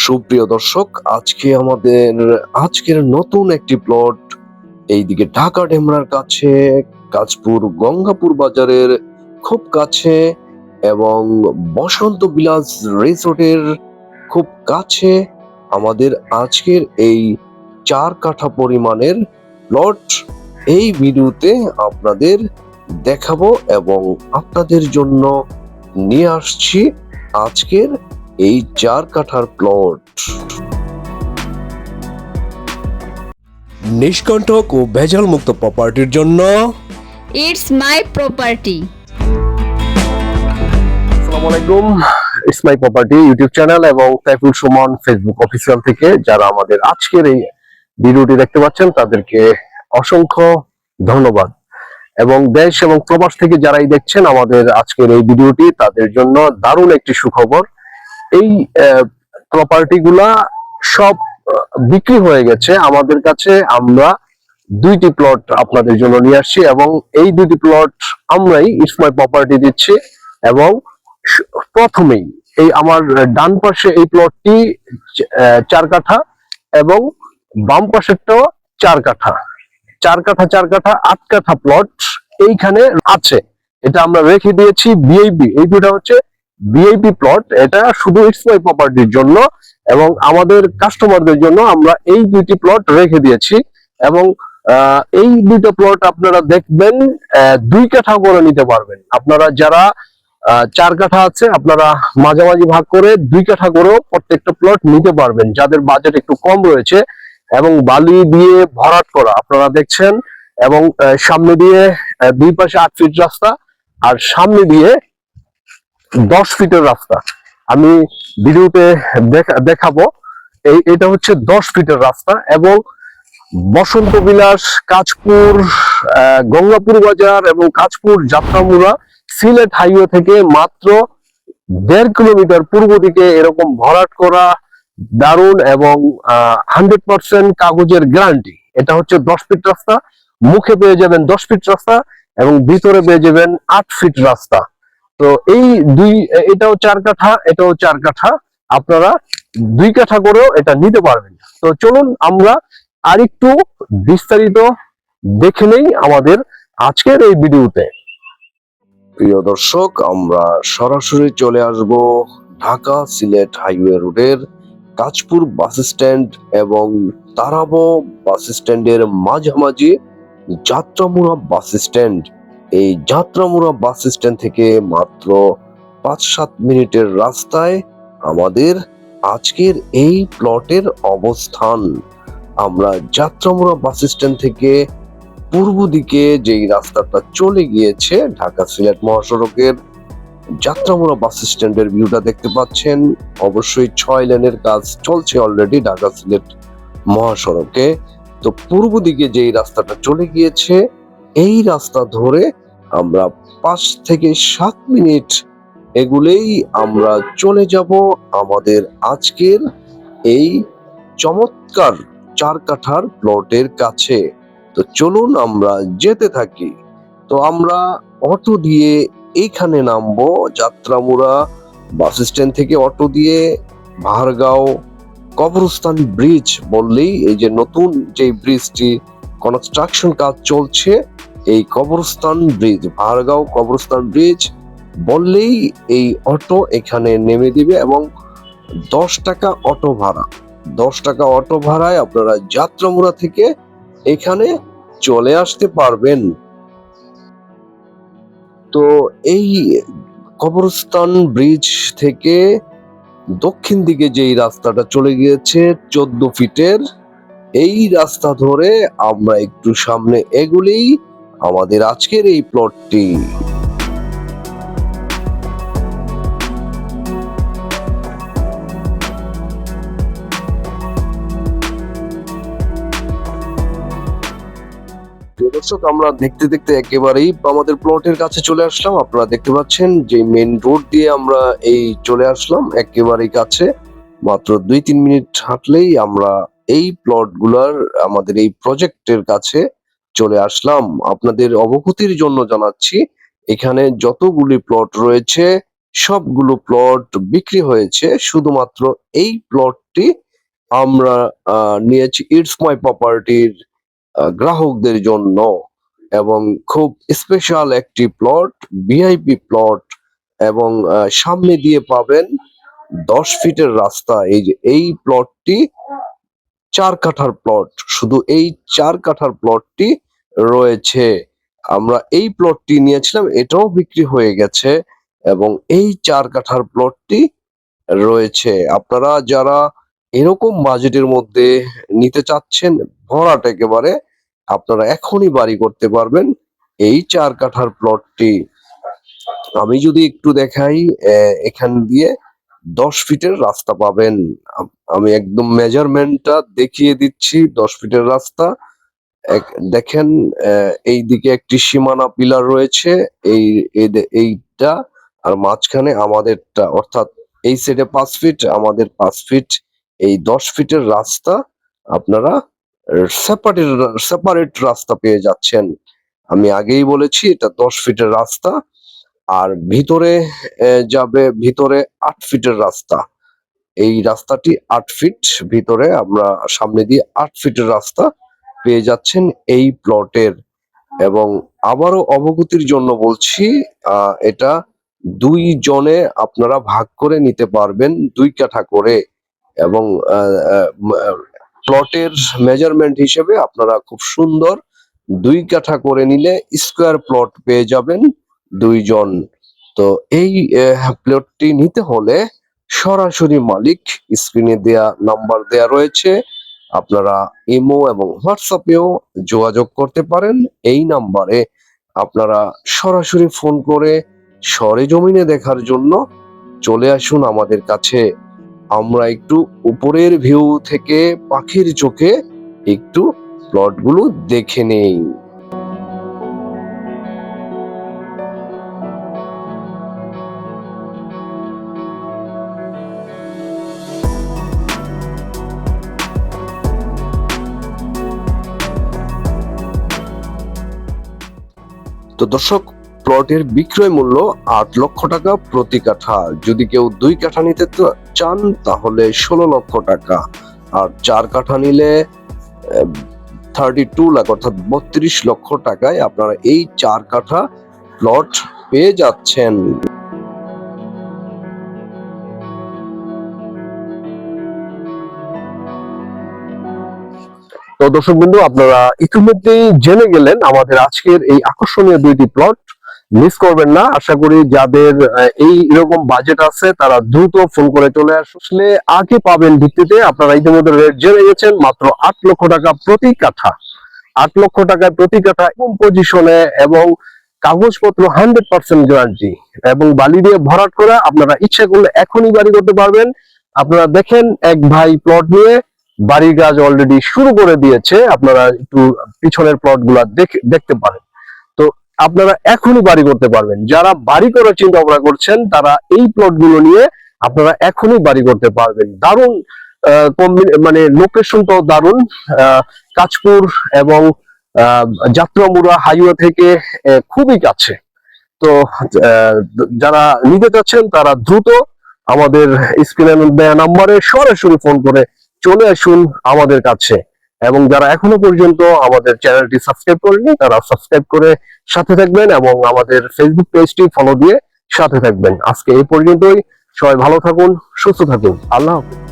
সুপ্রিয় দর্শক, আজকে আমাদের আজকের নতুন একটি প্লট এইদিকে ঢাকা ডেমরার কাছে, কাজপুর গঙ্গাপুর বাজারের খুব কাছে এবং বসন্ত বিলাস রিসোর্টের খুব কাছে আমাদের আজকের এই চার কাঠা পরিমাণের প্লট এই ভিডিওতে আপনাদের দেখাবো এবং আপনাদের জন্য নিয়ে আসছি আজকের এই চার কাঠার প্লট নিষ্কণ্ঠক ও ভেজাল মুক্ত প্রপার্টির জন্য ইটস মাই প্রপার্টি আসসালামু আলাইকুম। It's my property YouTube channel এবং সাইফুল সুমন ফেসবুক অফিসিয়াল থেকে। যারা আমাদের আজকের এই ভিডিওটি দেখতে পাচ্ছেন তাদেরকে অসংখ্য ধন্যবাদ। এবং দেশ এবং প্রবাস থেকে যারাই দেখছেন আমাদের আজকের এই ভিডিওটি তাদের জন্য দারুণ একটি সুখবর। এই প্রপার্টি সব বিক্রি হয়ে গেছে। আমাদের কাছে আমরা দুইটি প্লট আপনাদের জন্য নিয়ে আসছি এবং এই দুইটি প্লট আমরাই ইসমাই প্রপার্টি দিচ্ছি এবং প্রথমেই এই আমার ডান পাশে এই প্লটটি চার কাঠা এবং বাম পাশেরটাও চার কাঠা। চার কাঠা চার কাঠা, আট কাঠা প্লট এইখানে আছে। এটা আমরা রেখে দিয়েছি বিআইপি এই দুটা হচ্ছে বিআইপি প্লট এটা শুধু ইটসমাই প্রপার্টির জন্য এবং আমাদের কাস্টমারদের জন্য আমরা এই দুইটি প্লট রেখে দিয়েছি এবং এই দুইটা প্লট আপনারা দেখবেন দুই কাঠা করে নিতে পারবেন। আপনারা যারা চার কাঠা আছে, আপনারা মাঝামাঝি ভাগ করে দুই কাঠা করেও প্রত্যেকটা প্লট নিতে পারবেন, যাদের বাজেট একটু কম রয়েছে এবং বালি দিয়ে ভরাট করা, আপনারা দেখছেন? এবং সামনে দিয়ে দুই পাশে আট ফিট রাস্তা, আর সামনে দিয়ে দশ ফিটের রাস্তা। আমি ভিডিওতে দেখা- দেখাবো। এই এটা হচ্ছে দশ ফিটের রাস্তা এবং বসন্ত বিলাস কাজপুর গঙ্গাপুর বাজার এবং কাজপুর যাত্রামুড়া সিলেট হাইওয়ে থেকে মাত্র দেড় কিলোমিটার পূর্ব দিকে এরকম ভরাট করা দারুণ এবং হান্ড্রেড পার্সেন্ট কাগজের গ্যারান্টি। এটা হচ্ছে দশ ফিট রাস্তা। মুখে পেয়ে যাবেন দশ ফিট রাস্তা এবং ভিতরে পেয়ে যাবেন আট ফিট রাস্তা। তো এই দুই, এটাও চার কাঠা, এটাও চার কাঠা। আপনারা দুই কাঠা করেও এটা নিতে পারবেন। তো চলুন আমরা আরেকটু বিস্তারিত দেখে নেই আমাদের আজকের এই ভিডিওতে। প্রিয় দর্শক, আমরা সরাসরি চলে আসব ঢাকা সিলেট হাইওয়ে রোডের কাজপুর বাস স্ট্যান্ড এবং তারাবো বাস স্ট্যান্ডের মাঝামাঝি যাত্রামুড়া বাস স্ট্যান্ড। এই যাত্রামুড়া বাস স্ট্যান্ড থেকে মাত্র পাঁচ সাত মিনিটের রাস্তায় আমাদের আজকের এই প্লটের অবস্থান। আমরা যাত্রামুড়া বাস স্ট্যান্ড থেকে পূর্ব দিকে যেই রাস্তাটা চলে গিয়েছে ঢাকা সিলেট মহাসড়কের যাত্রামুড়া বাস স্ট্যান্ডের ভিউটা দেখতে পাচ্ছেন। অবশ্যই ছয় লেনের কাজ চলছে অলরেডি ঢাকা সিলেট মহাসড়কে। তো পূর্ব দিকে যেই রাস্তাটা চলে গিয়েছে, এই রাস্তা ধরে আমরা পাঁচ থেকে সাত মিনিট এগুলেই আমরা চলে যাব আমাদের আজকের এই চমৎকার চার কাঠার প্লটের কাছে। তো চলুন আমরা যেতে থাকি। তো আমরা অটো দিয়ে এইখানে নামবো যাত্রামুড়া বাস স্ট্যান্ড থেকে অটো দিয়ে ভারগাঁও কবরস্থান ব্রিজ বললেই এই যে নতুন যে ব্রিজটি, কনস্ট্রাকশন কাজ চলছে এই কবরস্থান ব্রিজ ভারগাঁও কবরস্থান ব্রিজ বললেই এই অটো এখানে নেমে দিবে এবং দশ টাকা অটো ভাড়া। দশ টাকা অটো ভাড়ায় আপনারা যাত্রামুড়া থেকে এখানে চলে আসতে পারবেন। তো এই কবরস্থান ব্রিজ থেকে দক্ষিণ দিকে যেই রাস্তাটা চলে গিয়েছে চোদ্দ ফিটের, এই রাস্তা ধরে আমরা একটু সামনে এগুলেই আমাদের আজকের এই প্লটটি দর্শক, আমরা দেখতে দেখতে একেবারেই আমাদের প্লটের কাছে চলে আসলাম। আপনারা দেখতে পাচ্ছেন যে মেন রোড দিয়ে আমরা এই চলে আসলাম। একেবারেই কাছে। মাত্র দুই তিন মিনিট হাঁটলেই আমরা এই প্লটগুলার আমাদের এই প্রজেক্টের কাছে চলে আসলাম। আপনাদের অবগতির জন্য জানাচ্ছি, এখানে যতগুলি প্লট রয়েছে, সবগুলো প্লট বিক্রি হয়েছে। শুধুমাত্র এই প্লট প্লটটি আমরা নিয়েছি ইটস মাই প্রপার্টির গ্রাহকদের জন্য। এবং খুব স্পেশাল একটি প্লট ভিআইপি প্লট এবং সামনে দিয়ে পাবেন দশ ফিটের রাস্তা। এই যে, এই প্লটটি চার কাঠার প্লট শুধু এই চার কাঠার প্লটটি রয়েছে। আমরা এই প্লটটি নিয়েছিলাম, এটাও বিক্রি হয়ে গেছে এবং এই চার কাঠার প্লটটি রয়েছে। আপনারা যারা এরকম বাজেটের মধ্যে নিতে চাচ্ছেন, ভরাট একেবারে, আপনারা এখনই বাড়ি করতে পারবেন এই চার কাঠার প্লটটি আমি যদি একটু দেখাই এখান দিয়ে দশ ফিটের রাস্তা পাবেন। আম- একদম মেজারমেন্টটা দেখিয়ে দিচ্ছি, দশ ফিটের রাস্তা। দেখেন এই দিকে একটি সীমানা পিলার রয়েছে, এই এই- এইটা, আর মাঝখানে আমাদেরটা, অর্থাৎ এই সাইডে পাঁচ ফিট আমাদের পাঁচ ফিট এই দশ ফিটের রাস্তা আপনারা সেপারেট সেপারেট রাস্তা পেয়ে যাচ্ছেন। আমি আগেই বলেছি, এটা দশ ফিটের রাস্তা, আর ভিতরে যাবে ভিতরে আট ফিটের রাস্তা। এই রাস্তাটি আট ফিট ভিতরে আমরা সামনে দিয়ে আট ফিটের রাস্তা পেয়ে যাচ্ছেন এই প্লটের এবং আবারও অবগতির জন্য বলছি এটা দুই জনে আপনারা ভাগ করে নিতে পারবেন দুই কাঠা করে। এবং প্লটের মেজারমেন্ট হিসেবে আপনারা খুব সুন্দর দুই কাঠা করে নিলে স্কোয়ার প্লট পেয়ে যাবেন দুইজন তো এই প্লটটি নিতে হলে সরাসরি মালিক স্ক্রিনে দেয়া নাম্বার দেয়া রয়েছে। আপনারা ইমো এবং হোয়াটসঅ্যাপেও যোগাযোগ করতে পারেন। এই নাম্বারে আপনারা সরাসরি ফোন করে সরেজমিনে দেখার জন্য চলে আসুন আমাদের কাছে। আমরা একটু উপরের ভিউ থেকে পাখির চোখে একটু প্লটগুলো দেখে নেই। দর্শক, প্লটের বিক্রয় মূল্য আট লক্ষ টাকা প্রতি কাঠা যদি কেউ দুই কাঠা নিতে চান, তাহলে ষোলো লক্ষ টাকা। আর চার কাঠা নিলে থার্টি টু লাখ, অর্থাৎ বত্রিশ লক্ষ টাকায় আপনারা এই চার কাঠা প্লট পেয়ে যাচ্ছেন। তো দর্শক বিন্দু আপনারা ইতিমধ্যেই জেনে গেলেন আমাদের আজকের এই আকর্ষণীয় দুইটি প্লট মিস করবেন না, আশা করি যাদের এই এরকম বাজেট আছে, তারা দ্রুত ফোন করে চলে আসলে আগে পাবেন ভিত্তিতে। আপনারা ইতিমধ্যে রেট জেনে গেছেন, মাত্র আট লক্ষ টাকা প্রতি কাঠা। আট লক্ষ টাকায় প্রতি কাঠা এবং পজিশনে এবং কাগজপত্র হান্ড্রেড পার্সেন্ট গ্যারান্টি এবং বালি দিয়ে ভরাট করা আপনারা ইচ্ছা করলে এখনই বাড়ি করতে পারবেন। আপনারা দেখেন এক ভাই প্লট নিয়ে বাড়ির কাজ অলরেডি শুরু করে দিয়েছে আপনারা একটু পিছনের প্লটগুলা দেখতে পারেন। তো আপনারা এখনই বাড়ি করতে পারবেন। যারা বাড়ি করার চিন্তা ভাবনা করছেন তারা এই প্লটগুলো নিয়ে আপনারা এখনই বাড়ি করতে পারবেন। দারুণ মানে লোকেশনটাও দারুণ। আহ, কাঁচপুর এবং যাত্রামুড়া হাইওয়ে থেকে খুবই কাছে। তো যারা নিতে চাচ্ছেন তারা দ্রুত আমাদের স্ক্রিনে দেয়া নাম্বারে সরাসরি ফোন করে চলে আসুন আমাদের কাছে। এবং যারা এখনও পর্যন্ত আমাদের চ্যানেলটি সাবস্ক্রাইব করেনি তারা সাবস্ক্রাইব করে সাথে থাকবেন এবং আমাদের ফেসবুক পেজটি ফলো দিয়ে সাথে থাকবেন। আজকে এই পর্যন্তই। সবাই ভালো থাকুন, সুস্থ থাকুন। আল্লাহ হাফেজ।